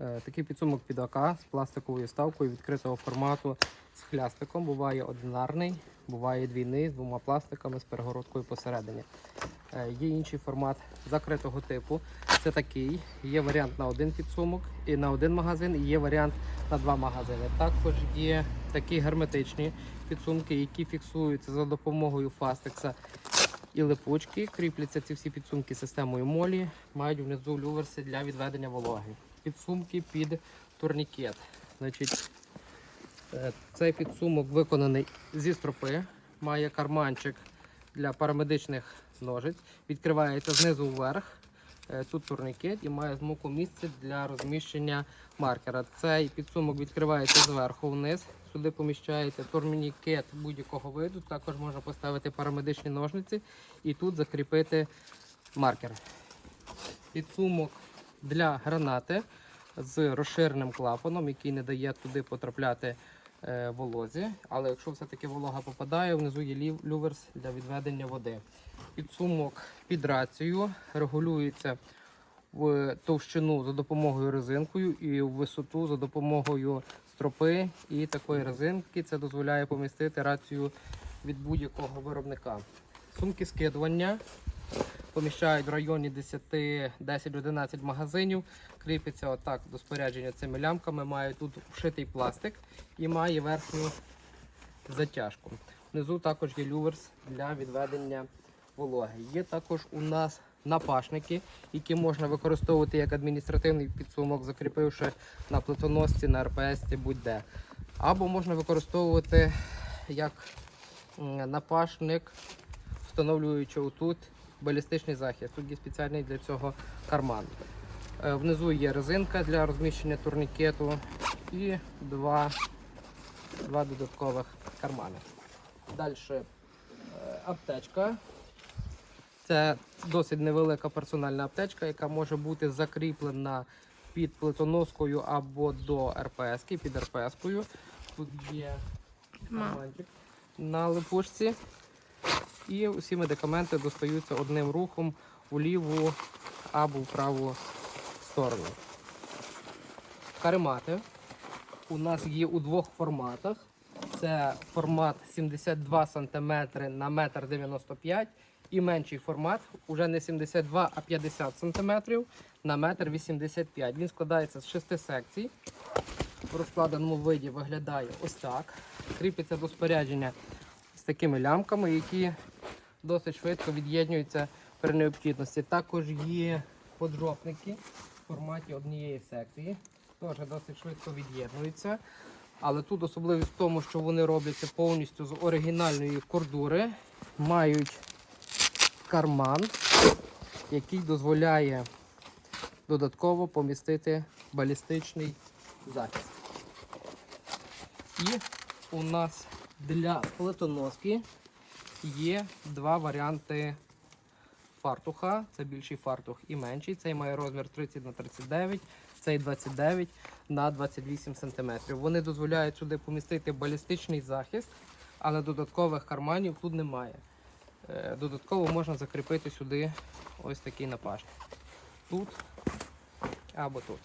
Е, Такий підсумок під АК з пластиковою вставкою відкритого формату з хлястиком. Буває одинарний, буває двійний з двома пластиками з перегородкою посередині. Е, Є інший формат закритого типу. Це такий. Є варіант на один підсумок і на один магазин, і є варіант на два магазини. Також є такі герметичні підсумки, які фіксуються за допомогою фастекса і липучки. Кріпляться ці всі підсумки системою молі, мають внизу люверси для відведення вологи. Підсумки під турнікет. Значить, е, цей підсумок виконаний зі стропи, має карманчик для парамедичних ножиць, відкривається знизу вверх. Е, Тут турнікет і має змоку місце для розміщення маркера. Цей підсумок відкривається зверху вниз. Сюди поміщається турнікет будь-якого виду. Також можна поставити парамедичні ножниці і тут закріпити маркер. Підсумок для гранати з розширеним клапаном, який не дає туди потрапляти е, волозі. Але якщо все-таки волога попадає, внизу є люверс для відведення води. Підсумок під рацію регулюється в товщину за допомогою резинкою і в висоту за допомогою стропи і такої резинки. Це дозволяє помістити рацію від будь-якого виробника. Сумки скидування поміщають в районі 10-11 магазинів. Кріпиться отак до спорядження цими лямками. Має тут вшитий пластик і має верхню затяжку. Внизу також є люверс для відведення вологи. Є також у нас напашники, які можна використовувати як адміністративний підсумок, закріпивши на плитоносці, на РПС, будь-де. Або можна використовувати як напашник, встановлюючи отут балістичний захист. Тут є спеціальний для цього карман. Е, Внизу є резинка для розміщення турнікету і два, два додаткових кармани. Далі аптечка. Це досить невелика персональна аптечка, яка може бути закріплена під плитоноскою або до РПС, під РПС-кою. Тут є на липучці. І усі медикаменти достаються одним рухом у ліву або в праву сторону. Каремати у нас є у двох форматах. Це формат 72 см на 1,95 м і менший формат, уже не 72, а 50 см на 1,85 м. Він складається з шести секцій. В розкладеному виді виглядає ось так. Кріпиться до спорядження з такими лямками, які досить швидко від'єднуються при необхідності. Також є поджопники в форматі однієї секції. Теж досить швидко від'єднуються. Але тут особливість в тому, що вони робляться повністю з оригінальної кордури, мають карман, який дозволяє додатково помістити балістичний захист. І у нас для плитоноски є два варіанти фартуха. Це більший фартух і менший. Цей має розмір 30 на 39, цей 29 на 28 см. Вони дозволяють сюди помістити балістичний захист, але додаткових карманів тут немає. Е, Додатково можна закріпити сюди ось такий напашник. Тут або тут.